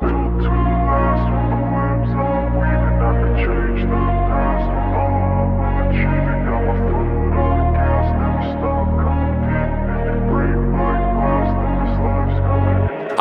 built to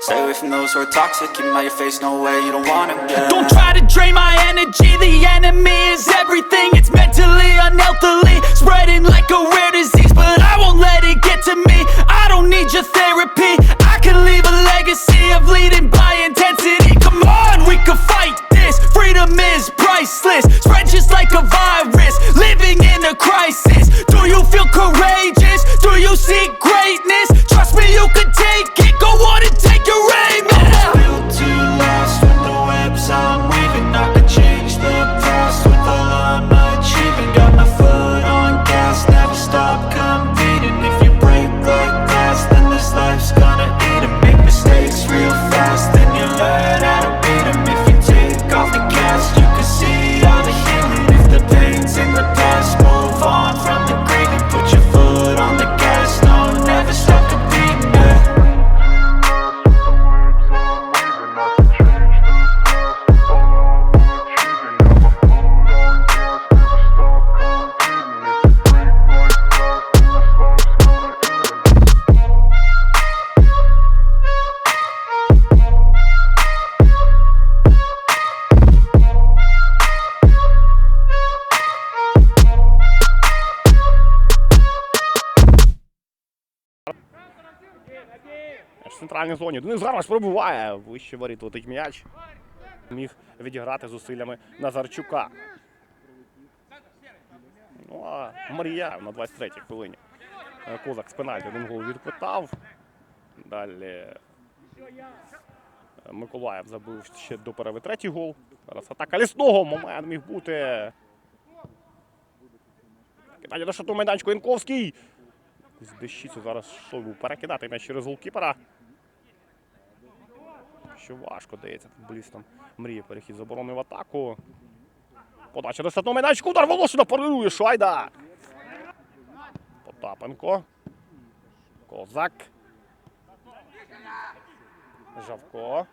Stay away from those who are toxic. Keep 'em out your face, no way, you don't want it. Yeah. Don't try to drain my energy. The enemy is everything. It's mentally, unhealthily, spreading like a rare disease. But I won't let it центральній зоні. Денис Гармаш пробуває. Вище воріт летить м'яч. Міг відіграти зусиллями Назарчука. Ну а Марія на 23-й хвилині. Козак з пенальті один гол відпитав. Далі Миколаїв забив ще до перерви третій гол. Зараз атака лісного. Момент міг бути. Кидання до шату майданчику Янковський. Дещицю зараз що перекидати м'яч через голкіпера. Що важко дається футболістам. Мріє перехід з оборони в атаку. Подача до штатного майданчику. Удар Волошина парирує Шайда. Потапенко. Козак. Жавко.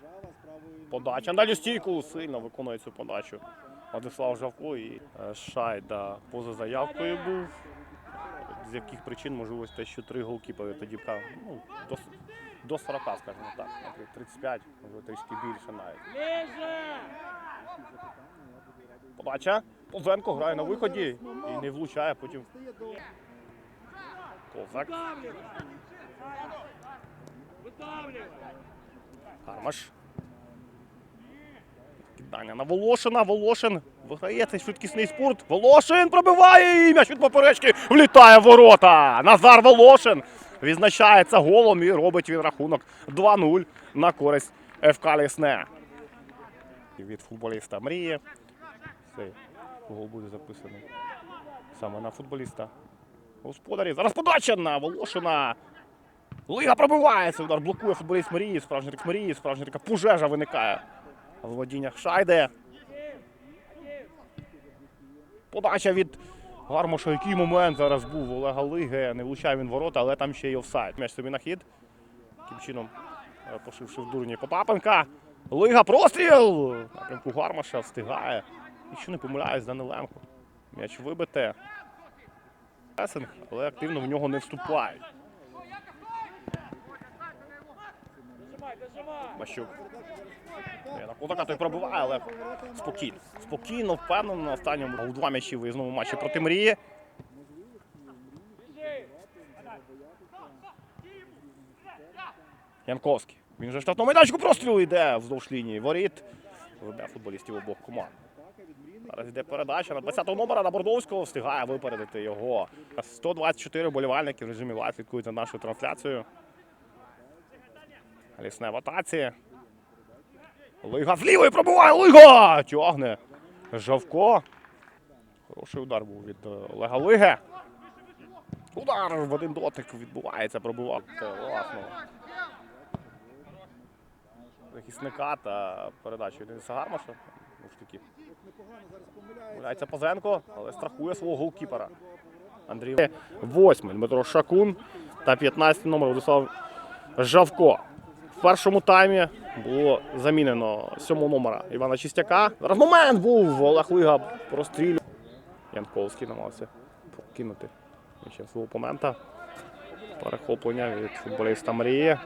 Подача. Дальню стійку. Сильно виконує цю подачу. Владислав Жавко і е, Шайда поза заявкою був з яких причин можливо те, що три голкіпери тоді ну, до, до 40, скажімо так, наприклад, 35, можливо, трішки більше навіть. Подача. Позенко грає на виході і не влучає потім. Козак. Гармаш. Кидання на Волошина. Волошин виграє цей швидкісний спорт. Волошин пробиває і м'яч від поперечки влітає в ворота. Назар Волошин відзначається голом і робить він рахунок 2-0 на користь ФК Лісне. Від футболіста мріє. Цей гол буде записаний саме на футболіста. Господарі. Зараз подача на Волошина. Лига пробивається. Удар блокує футболіст Марії. Справжній рік Марії. Справжня така пожежа виникає в володіннях Шайде. Подача від Гармоша, який момент зараз був Олега Лиги. Не влучає він ворота, але там ще й офсайд. М'яч собі на хід. Таким чином, е, пошивши в дурні Потапенка. Лига простріл! Напрямку Гармаша встигає. Якщо не помиляюсь, Даниленко. М'яч вибите. Але активно в нього не вступають. Бащук. На кулака той пробиває, але спокійно. Спокійно, впевнено на останньому у два м'ячі виїзному матчі проти мрії. Янковський. Він же в штатному майданчику прострілу йде вздовж лінії. Воріт. Веде футболістів обох команд. Зараз йде передача на 20-го номера на Бордовського. Встигає випередити його. 124 болівальники в режимі лайв слідкують за нашою трансляцією. Лісне в атаці. Лига з лівої пробиває Лига! Тягне. Жавко. Хороший удар був від е, Олега Лиги. Удар в один дотик відбувається, власного захисника та передачу Дениса Гармаша. Помиляється Пазенко, але страхує свого голкіпера. Андрій восьмий Дмитро Шакун та 15 номер Владислав Жавко. В першому таймі було замінено сьомого номера Івана Чистяка. Зараз був Олег Лига прострілює. Янковський намагався покинути свого опонента. Перехоплення від футболіста Марії.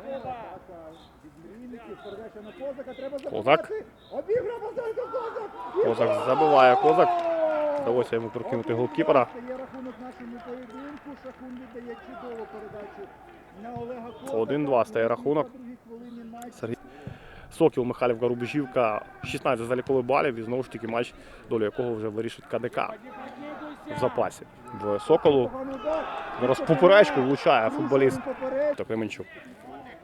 Козак. Козак забиває Козак. Вдалося йому прокинути голкіпера. Є рахунок нашому Сокіл Михайлівка Рубежівка 16 залікових балів і знову ж таки матч, долю якого вже вирішить КДК в запасі. В Соколу зараз поперечку влучає футболіст Кременчук,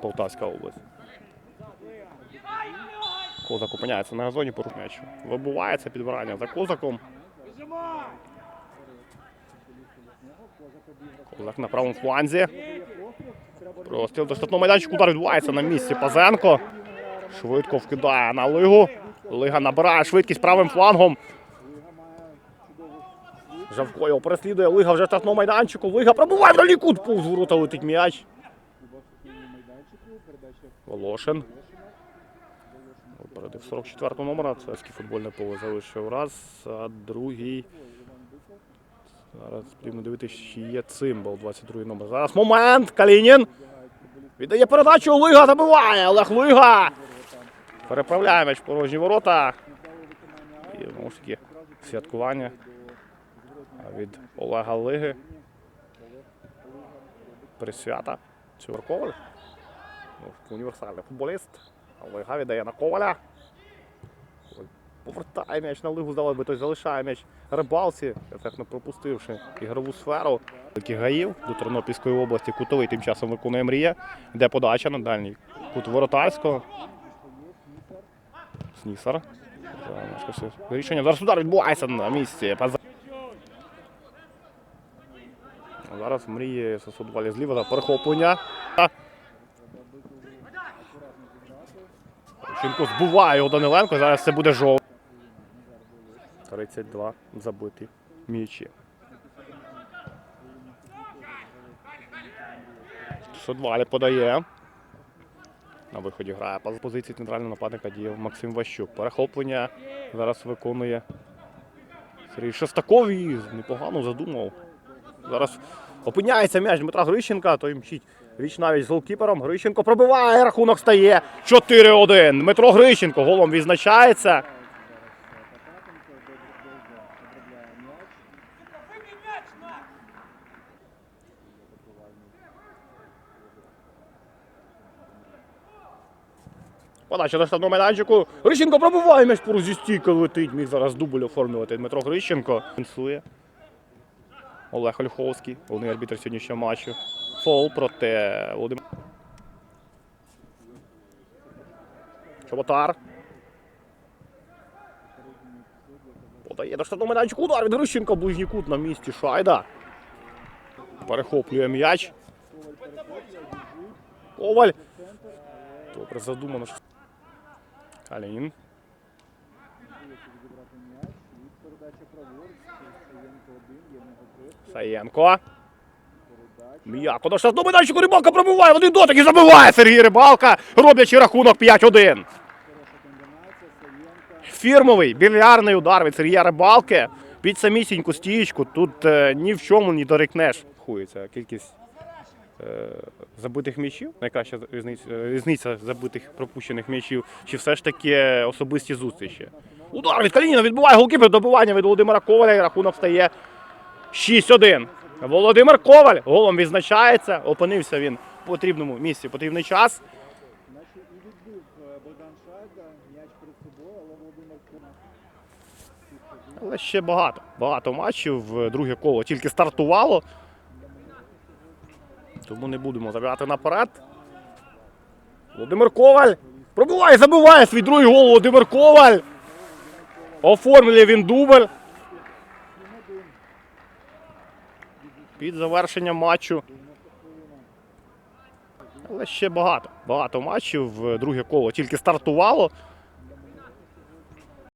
Полтавська область. Козак опиняється на газоні поруч м'ячу. Вибувається підбирання за козаком. Козак на правому фланзі. Простріл до штатного майданчику удар відбувається на місці Пазенко. Швидко вкидає на Лигу. Лига набирає швидкість правим флангом. Жавко його переслідує. Лига вже в майданчику. Лига пробуває в дальній кут. Повз ворота летить м'яч. Волошин. Опередив 44 номера. Це футбольне поле залишив раз, а другий. Зараз потрібно дивитися, чи є цимбал 22 номер. Зараз момент. Калінін. Віддає передачу. Лига забиває. Олег Лига. Переправляє м'яч в порожні ворота. І знову ж таки святкування від Олега Лиги. Присвята. Цього Коваль. Ну, Універсальний футболіст. Лига віддає на Коваля. Повертає м'яч на лигу, здавалося би, той залишає м'яч рибалці, ефектно пропустивши ігрову сферу. Гаїв до Тернопільської області. Кутовий тим часом виконує мрія. Йде подача на дальній кут воротарського. Снісар. Рішення. Зараз удар відбувається на місці. Зараз мріє Сосудвалі зліва за перехоплення. Щенко збиває його Даниленко, зараз це буде жовт. 32 забиті м'ячі. Содвалі подає. На виході грає по позиції центрального нападника діяв Максим Ващук. Перехоплення зараз виконує Сергій Шестаков і непогано задумав. Зараз опиняється м'яч Дмитра Грищенка, то й мчить віч навіть з голкіпером. Грищенко пробиває, рахунок стає 4-1. Дмитро Грищенко голом відзначається. Подача до штабного майданчику. Грищенко пробиває м'яч поруч зі стійкою летить. Міг зараз дубль оформлювати Дмитро Грищенко. Інсує. Олег Ольховський, головний арбітр сьогоднішнього матчу. Фол проти Володимира. Чоботар. Подає до штатного майданчику. Удар від Грищенка. Ближній кут на місці. Шайда. Перехоплює м'яч. Коваль. Добре задумано. Калінін. Саєнко. М'яко. Ну, зараз доминальщику Рибалка пробиває. Один дотик і забиває Сергій Рибалка, роблячи рахунок 5-1. Фірмовий білярний удар від Сергія Рибалки. Під самісіньку стічку. Тут е, ні в чому не дорікнеш. Хується кількість забитих м'ячів. Найкраща різниця, забитих пропущених м'ячів. Чи все ж таки особисті зустрічі. Удар від Калініна відбуває голкіпер добивання від Володимира Коваля. І рахунок стає 6-1. Володимир Коваль голом відзначається. Опинився він в потрібному місці, потрібний час. Е, але ще багато. Багато матчів. Е, Друге коло тільки стартувало. Тому не будемо забирати наперед. Володимир Коваль пробиває, забиває свій другий гол Володимир Коваль. Оформлює він дубль. Під завершення матчу. Але ще багато. Багато матчів. Друге коло тільки стартувало.